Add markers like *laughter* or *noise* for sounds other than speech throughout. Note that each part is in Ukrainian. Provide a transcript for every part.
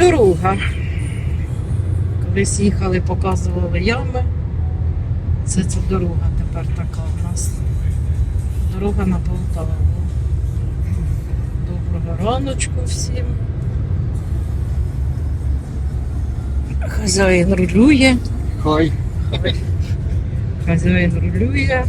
дорога. Колись їхали, показували ями. Це ця дорога тепер така у нас. Дорога на Полтаву. Доброго раночку всім. Хазяїн рулює. Хай. Хазяїн рулює.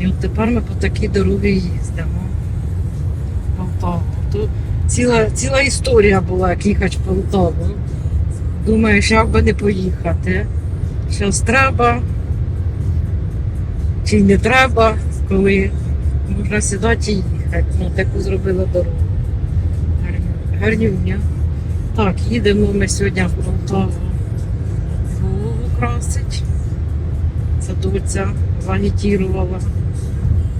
І от тепер ми по такій дорогі їздимо. Полтаву. Ціла, ціла історія була, як їхати в Полтаву. Думаєш, як би не поїхати. Щось треба чи не треба, коли можна сідати і їхати. Ну, таку зробила дорогу. Гарню- Гарнюня. Так, їдемо ми сьогодні в Полтаву. Голову красить. Це доця загітірувала.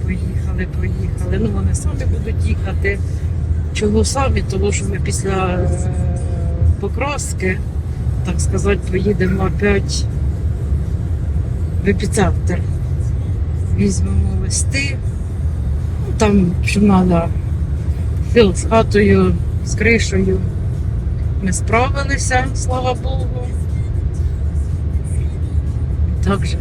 Поїхали, поїхали. Ну вони самі будуть їхати. Чого самі? Тому що ми після е, покраски, так сказати, поїдемо опять в епіцентр. Візьмемо листи. Ну, там, що треба, Філ з хатою, з кришею. Ми справилися, слава Богу. Так же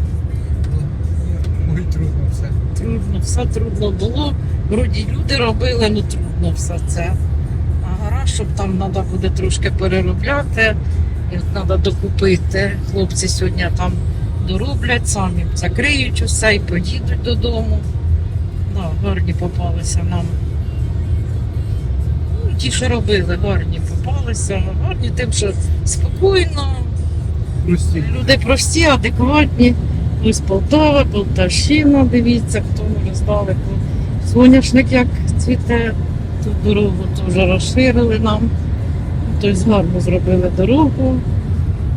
Ой, трудно все. трудно, все трудно було. Вроді люди робили, ну трудно все це. А гараж, щоб там треба буде трошки переробляти, і треба докупити. Хлопці сьогодні там дороблять, самі закриють усе і поїдуть додому. Да, гарні попалися нам. Ну, ті, що робили, гарні попалися, гарні тим, що спокійно, Прості. Люди прості, адекватні. Ось Полтава, Полтавщина, дивіться, хто може здалеку. Соняшник як цвіте, тут дорогу теж розширили нам. Тобто гарно зробили дорогу.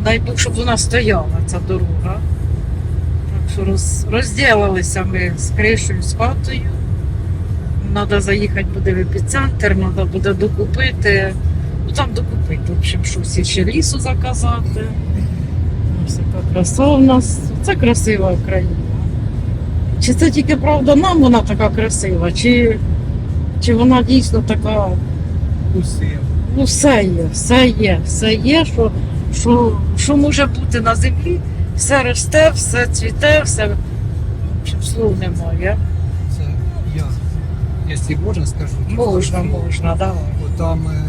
Дай Бог, щоб вона стояла, ця дорога. Так що роз, розділилися ми з кришею, з хатою. Треба заїхати буде в епіцентр, треба буде докупити. Ну там докупити, в общем, щось ще лісу заказати. Ось яка краса у нас. Це красива країна. Чи це тільки правда нам вона така красива, чи, чи вона дійсно така. Усе. Ну, все є, все є, все є, що, що, що може бути на землі, все росте, все цвіте, все. Слов немає. Це я. Якщо можна, скажу. Можна, можна, давай. Бо там е,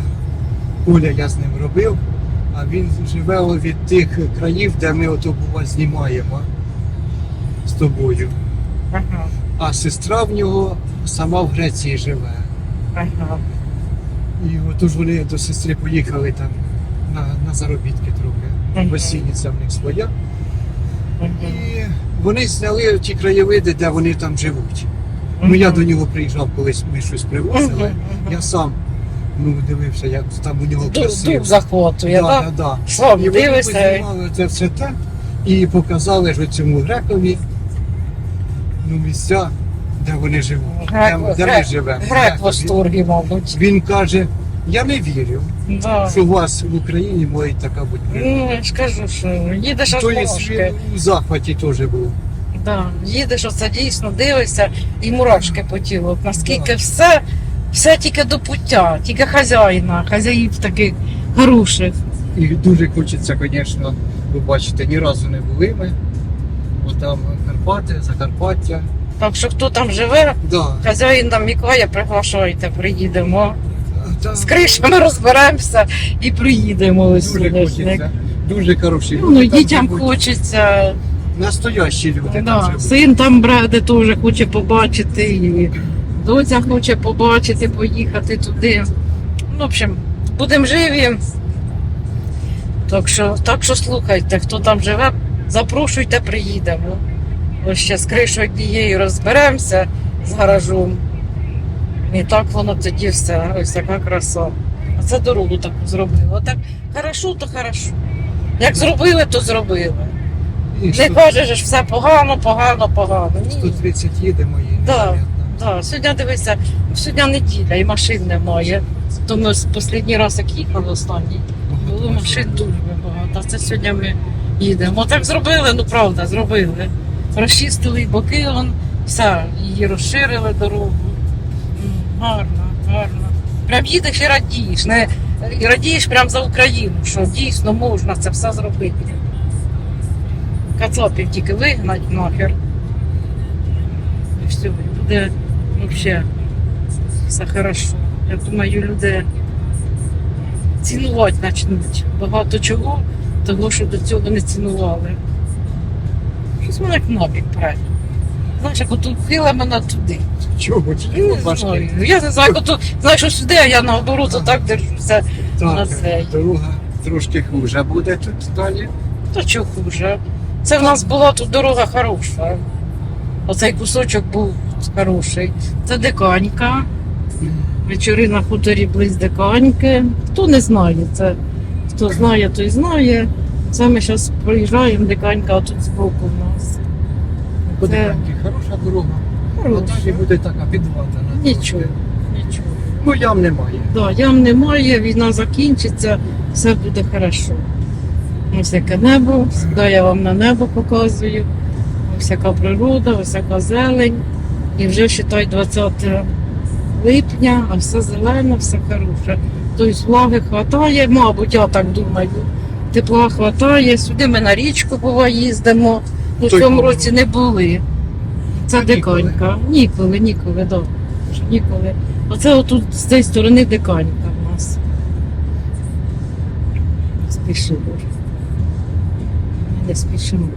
Коля я з ним робив, а він живе від тих країв, де ми ото бува знімаємо з тобою. Ага, А сестра в нього сама в Греції живе. Ага. І отож вони до сестри поїхали там на, на заробітки трохи. Гостиниця в них своя. І вони зняли ті краєвиди, де вони там живуть. Ну я до нього приїжджав, колись ми щось привозили. Я сам ну, дивився, як там у нього красиво. дух захватує, Да, так? да, да. Сам І вони познімали це все так і показали ж цьому грекові ну, місця, де вони живуть, Грек, де, де ми грек, живемо. грек в восторгі, мабуть. Він каже, я не вірю, Да. що у вас в Україні може така бути. Ну, я ж кажу, що їдеш аж То є мурашки. він у захваті теж був. Да. Їдеш, оце дійсно дивишся, і мурашки по тілу. От Наскільки Да. все, все тільки до пуття, тільки хазяїна, хазяїв таких хороших. І дуже хочеться, звісно, побачити. Ні разу не були ми. Бо там Карпати, Закарпаття. Так що хто там живе, Да. хазяїн нам мікає, приглашайте, приїдемо. Там З кришами розберемося і приїдемо ось дуже соняшник. хочеться. Дуже хороші Ну, люди. там дітям живуть. хочеться. Настоящі люди там Да. живуть. Син там бреде теж хоче побачити, і доця хоче побачити, поїхати туди. Ну, в общем, будемо живі. Так що, так що слухайте, хто там живе, запрошуйте, приїдемо. Ось ще з кришою однією розберемося з гаражом. І так воно тоді все. Ось яка краса. А це дорогу таку зробили. Так хорошо, то хорошо. Як зробили, то зробили. І Не кажеш, що все погано, погано, погано. Ні. 130 їдемо і Да. Да, сьогодні дивися, сьогодні неділя і машин немає. То ми з- останній раз як їхали останній, було машин дуже багато. А це сьогодні ми їдемо. Так зробили, ну правда, зробили. Розчистили боки, он, все, її розширили дорогу. Гарно, гарно. Прям їдеш і радієш. Не, і радієш прямо за Україну, що дійсно можна це все зробити. Кацапів тільки вигнать нахер. І все, і буде взагалі все хорошо. Я думаю, люди цінувати почнуть багато чого, того, що до цього не цінували. Щось мене набік пре. Знаєш, як ото вхила мене туди. Чого Я не знаю. Я не знаю, знаєш, що сюди, а я наоборот отак держуся. на Так, цей. дорога трошки хуже буде тут далі. Та чого хуже. Це в нас була тут дорога хороша. Оцей кусочок був хороший. Це диканька. Вечори на хуторі близь диканьки. Хто не знає це? Хто знає, той знає. Це ми зараз проїжджаємо, диканька, тут збоку в нас. Це хороша дорога. А далі буде така підватана. Нічого, нічого. Ну ям немає. Да, ям немає, війна закінчиться, все буде хорошо. Ось яке небо, сюди я вам на небо показую. Ось яка природа, ось яка зелень. І вже вважай 20 липня, а все зелене, все хороше. Тобто влаги хватає, мабуть, я так думаю. Тепла хватає. Сюди ми на річку бува їздимо. Той цьому коли? році не були. Це ніколи? диканька. Ніколи, ніколи, да. Ніколи. Оце отут з цієї сторони диканька в нас. Спішимо. Не спішимо.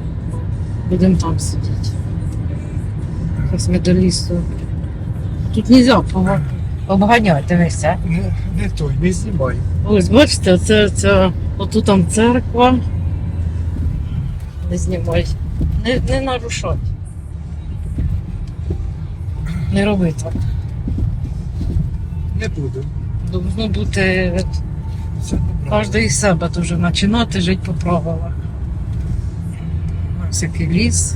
Будемо там сидіти. Зараз ми до лісу. Тут не можна обганяти. Не, не той, не знімай. Ось бачите, це, це отут там церква. Не знімай. Не, не нарушай. Не роби так. Не буду. Должно бути кожен із себе дуже починати жити по правилах. Ось який ліс.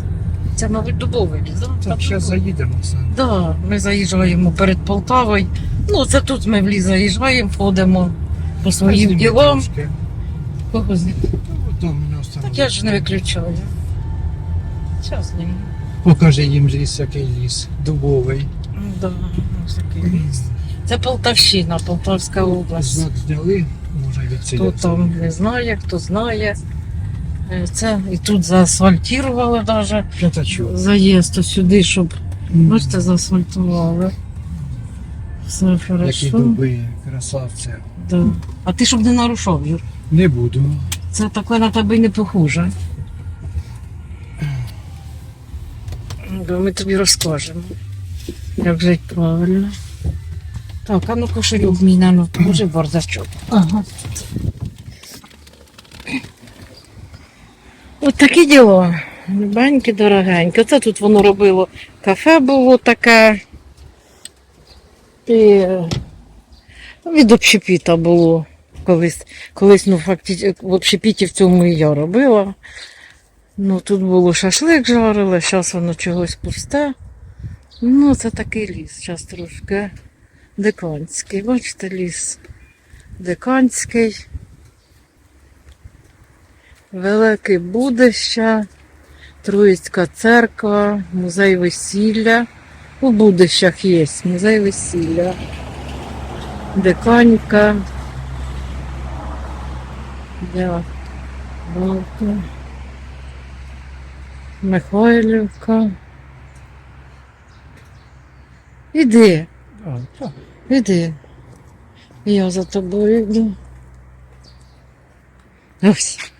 Це, мабуть, дубовий ліс? Так, ще заїдемо все. Да, ми заїжджаємо перед Полтавою. Ну, це тут ми в ліс заїжджаємо, ходимо по своїм ділам. трошки. Кого з- Ну, там мене. Так я ж не виключаю. Зараз зніму. Покажи їм ліс, який ліс. Дубовий. Да, ось такий ліс. Це Полтавщина, Полтавська область. Знак зняли, може Хто там не знає, хто знає. Е, Це і тут заасфальтували навіть П'ятачок. заїзд ось сюди, щоб бачите, заасфальтували. Все Які хорошо. дуби, красавці. Да. А ти щоб не нарушав, Юр. Не буду. Це таке на тебе й не похоже. Бо Ми тобі розкажемо, як жити правильно. Так, а ну кошелюк мій на ну, може бардачок. Ага. От такі діло. Любенькі, дорогенькі. Оце тут воно робило. Кафе було таке. І від общепіта було колись. Колись, ну, фактично, в общепіті в цьому і я робила. Ну, тут було шашлик жарили, зараз воно чогось пусте. Ну, це такий ліс, зараз трошки диканський. Бачите, ліс диканський. Велике Будище, Троїцька церква, музей весілля. У Будищах є музей весілля. Диканька. Да. Балка. Михайлівка. Іди, іди. Я за тобою йду. Ось.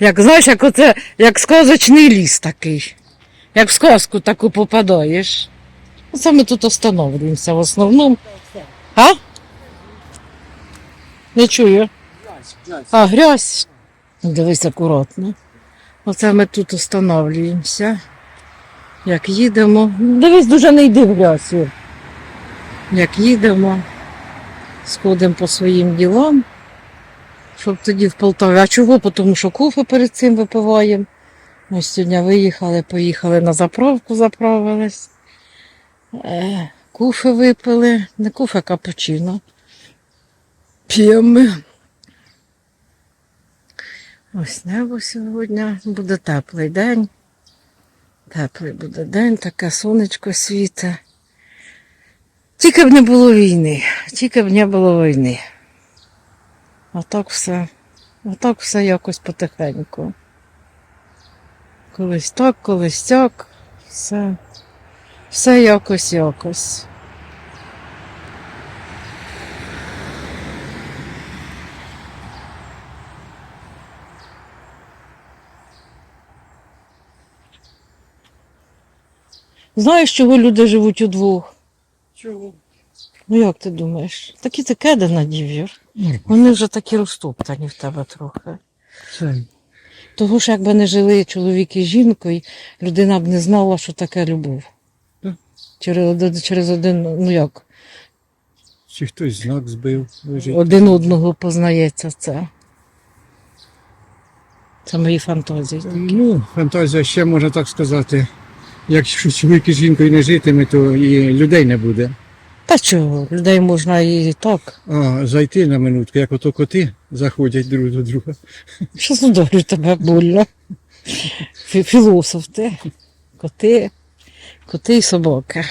Як знаєш, як оце, як сказочний ліс такий. Як в сказку таку попадаєш. Оце ми тут остановлюємося в основному. А? Не чую. А, грязь. Дивись акуратно. Оце ми тут останавлюємося. Як їдемо. Дивись, дуже не йди в грязь. Як їдемо, сходимо по своїм ділам, щоб тоді в Полтаві. А чого? Тому що кофе перед цим випиваємо. Ми сьогодні виїхали, поїхали на заправку, заправились. Е, кофе випили. Не кофе, а капучино. П'ємо. Ось небо сьогодні. Буде теплий день. Теплий буде день, таке сонечко світе. Тільки б не було війни, тільки б не було війни. А так все. А так все якось потихеньку. Колись так, колись так. Все. Все якось якось. Знаєш, чого люди живуть удвох? Чого? Ну як ти думаєш? Такі ти кеди надів, Юр. Вони вже такі розтоптані в тебе трохи. Це Того ж, якби не жили чоловік і жінкою, людина б не знала, що таке любов. Через через один, ну як, чи хтось знак збив, лежить. один одного познається це. Це мої фантазії. Ну, фантазія ще можна так сказати. Якщо чоловік і жінкою не житиме, то і людей не буде. Та чого, людей можна і так. А зайти на минутку, як ото коти заходять друг до друга. Що задорю тебе больно? Фі- Філософ ти. Коти, коти і собаки.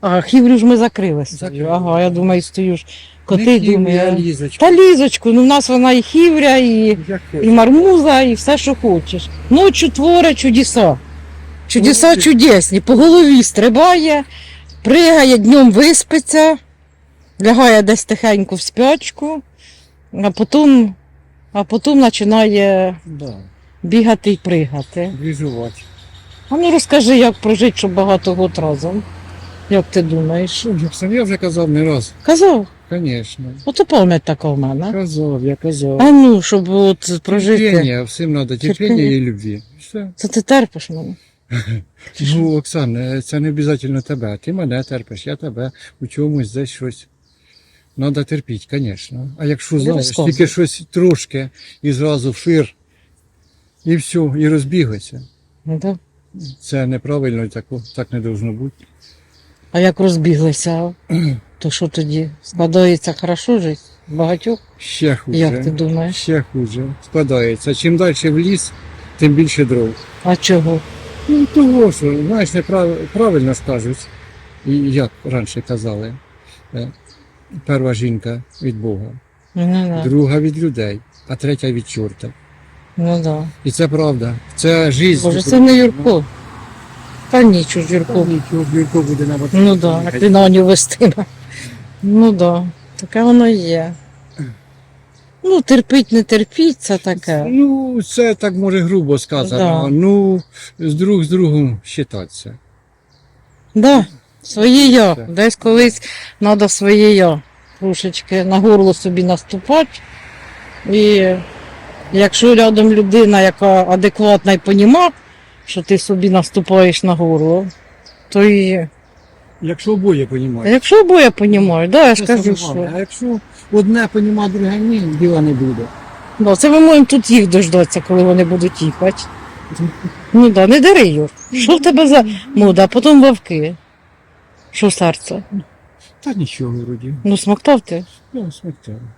А хівлю ж ми закрили. стою. Закрили. Ага, я думаю, стою ж. Коти думаю. лізочка. Та лізочку, ну в нас вона і хівря, і, і мармуза, і все, що хочеш. Ночі творить чудеса. Чудеса чудесні. По голові стрибає, пригає, днем виспиться, лягає десь тихенько в спячку, а потім, а потім починає Да, бігати і пригати. віжувати. А ну розкажи, як прожити, щоб багато год разом. Як ти думаєш? Що я вже казав не раз. Казав, Звісно. ото пам'ять така в мене. Казав, я казав. А ну, щоб от прожити. Терпіння, всім треба терпіння Терпіння. і любві. Все. Це ти терпиш мене. Ну, Оксан, це не обов'язково тебе. Ти мене терпиш, я тебе у чомусь десь щось. Треба терпіти, звісно. А якщо Не знаєш, тільки щось трошки і зразу фир, і все, і розбіглося. Ну, да. Це неправильно, так, так не повинно бути. А як розбіглися, то що тоді? Складається хорошо жити? Багатьох? Ще хуже. Як ти думаєш? Ще хуже. Складається. Чим далі в ліс, тим більше дров. А чого? Ну, того, що, знаєш, неправ... правильно скажуть, і як раніше казали. е, Перша жінка від Бога, Ну да. друга від людей, а третя від чорта. Ну да. І це правда. Це життя. Боже, це не Юрко. Та нічого Юрко. Нічого, Юрко буде на Ну да, як ти на нього вестиме. Ну да. Таке воно є. Ну, терпіть, не терпіть, це таке. Ну, це так може грубо сказано. Да. Ну, з друг з другом вважатися. Да, своє я. Так. Десь колись треба своє я. Трошечки на горло собі наступати. І якщо рядом людина, яка адекватна і понімає, що ти собі наступаєш на горло, то і. Якщо обоє А розуміють. якщо обоє понімають, да, я ж кажу, що. А якщо одне понімає, друге ні, діла не буде. Да, це ми можемо тут їх дождатися, коли вони будуть їхати. Ну да, не дари, Юр. Що в тебе за мода, а потім вовки. Що серце? Та нічого, вроді. Ну, смоктав ти? Ну, смертельно.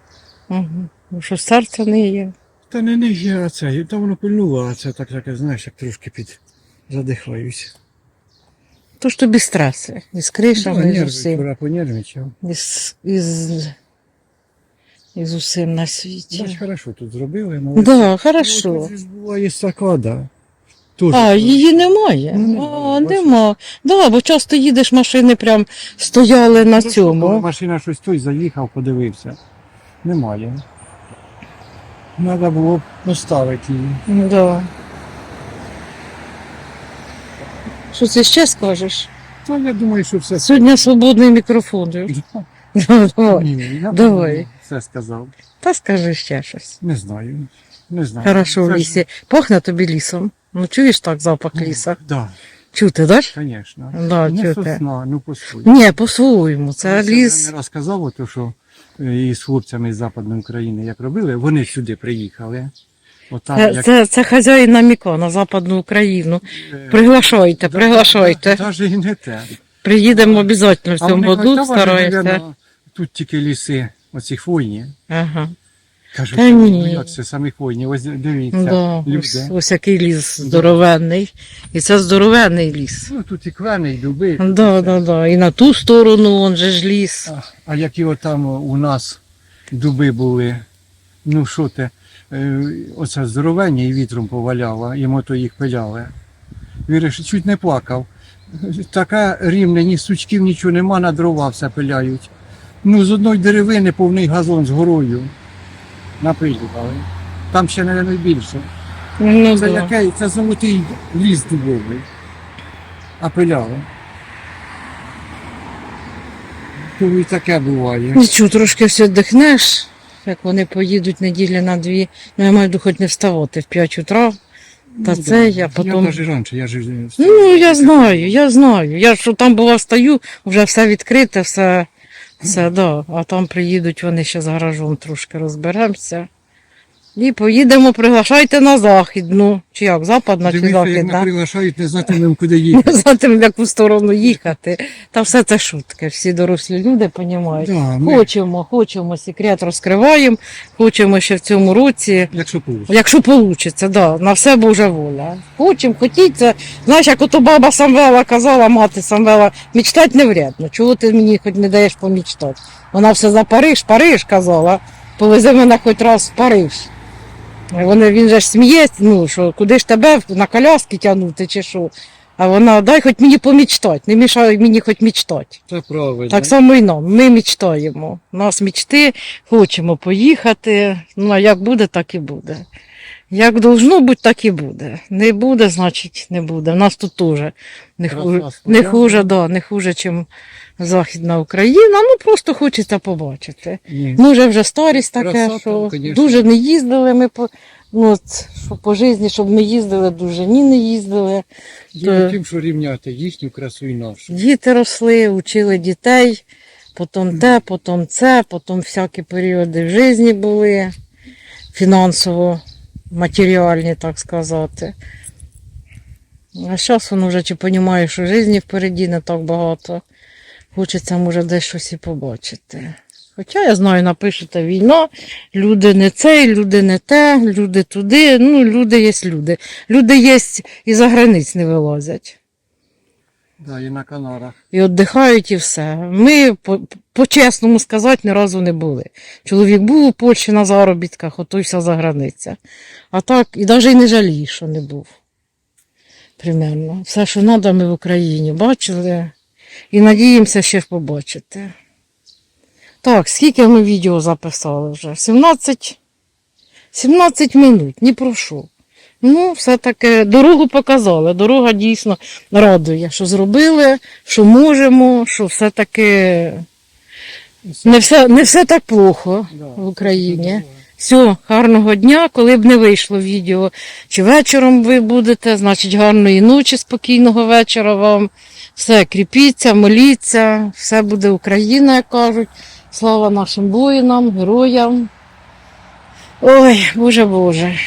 Угу. Ну, що серце не є. Та не не я це, та воно пильнуло, а це так таке, знаєш, як трошки під задихаюсь. То ж тобі стреси. І з кришами, і з нерви, усім. вчора понервничав. Із, із, із усім на Бач, світі. хорошо тут зробили, молодці. Да, Ну, хорошо. тут буває сакада. Теж. А, її немає. Ну, немає, А, бачиш. нема. Да, бо часто їдеш, машини прям стояли на Коли цьому. Машина щось той заїхав, подивився. Немає. Треба було б поставити її. Да. Що ти ще скажеш? Та я думаю, що все. Сьогодні свободний мікрофон. Давай. Ні, я Давай. все сказав. Та скажи ще щось. Не знаю. Не знаю. Хорошо в Це ж- лісі. Пахне тобі лісом. Ну чуєш так запах ліса? Да, Чути, да? ж? звісно. Да, не чути. сосна, ну посуй. Ні, по-своєму. Це Я ліс. не раз казав, то, що е, із хлопцями з Западної України як робили, вони сюди приїхали. Отам, Це, як, це, це хазяїн наміко на Западну Україну. е, Приглашайте, да, приглашайте. і не те. Приїдемо обов'язково в цьому году, стараємося. Тут тільки ліси, оці хвойні. Ага. Кажуть, Та ні. ну як це самі хвойні, ось дивіться, Да, люди. ось, ось який ліс здоровенний. І це здоровенний ліс. Ну тут і клени, і дуби. Да, да, да. І на ту сторону он же ж ліс. А, а які отам у нас дуби були Ну що ти, е, оце здоровення і вітром поваляло, і мото їх пиляли. Віриш, чуть не плакав. Така рівня, ні сучків, нічого нема, на дрова все пиляють. Ну, з одної деревини повний газон з горою напилювали. Там ще, мабуть, більше. Ну, Це да. який? Це золотий ліс дубовий. А пиляли. То і таке буває. Нічого, трошки все дихнеш, як вони поїдуть неділі на дві. Ну, я маю хоч не вставати в 5 утра. Та Ну, це да. я потім- навіть раніше, я ж Ну, я знаю, я знаю. Я що там була встаю, вже все відкрите, все, все, да. А там приїдуть вони ще з гаражом трошки розберемося. І поїдемо, приглашайте на західну. Чи як, западна чи Дивіться, як нас приглашають, не знатимемо, куди *laughs* їхати. Не знати, в яку сторону їхати. Та все це шутки. Всі дорослі люди розуміють. Да, ми, Хочемо, хочемо, секрет розкриваємо, хочемо ще в цьому році. якщо получить. Якщо вийде, да, на все Божа воля. Хочемо, хотіть це. Знаєш, як ото баба Самвела казала, мати Самвела, мечтати не вредно. Чого ти мені хоч не даєш помічтати? Вона все за Париж, Париж казала. Повези мене хоч раз в Париж. Вони, він же ж сміється, ну що, куди ж тебе на коляски тягнути чи що. А вона дай хоч мені помічтати, не мішай мені хоч мічтати. Це правильно. Так само і нам. Ми мечтаємо. У нас мічти, хочемо поїхати. Ну, а як буде, так і буде. Як должно бути, так і буде. Не буде, значить не буде. У нас тут теж не хуже, не хуже, да, не хуже, ніж Західна Україна. Ну просто хочеться побачити. Ми вже вже старість таке, Краса що конечно. дуже не їздили ми по. Ну, от, що по житті, щоб ми їздили, дуже ні не їздили. Діло тим, що рівняти їхню красу і нашу. Діти росли, учили дітей, потім те, потім це, потім всякі періоди в житті були, фінансово, матеріальні, так сказати. А зараз воно вже чи розуміє, що житті впереді не так багато. Хочеться, може, десь щось і побачити. Хоча я знаю, напишете війна, люди не цей, люди не те, люди туди. Ну, люди є люди. Люди є і за границь не вилазять Да, і на Канарах. і віддихають, і все. Ми, по- по-чесному сказати, ні разу не були. Чоловік був у Польщі на заробітках, вся за границя. А так, і навіть і не жалію, що не був. Примерно. Все, що треба, ми в Україні бачили. І надіємося ще побачити. Так, скільки ми відео записали вже? 17, 17 минут, ні про що. Ну, все-таки дорогу показали. Дорога дійсно радує, що зробили, що можемо, що все-таки не все, не все так плохо Да. в Україні. Все, гарного дня, коли б не вийшло відео. Чи вечором ви будете, значить гарної ночі, спокійного вечора вам. Все, кріпіться, моліться, все буде Україна, як кажуть. Слава нашим воїнам, героям. Ой, Боже Боже.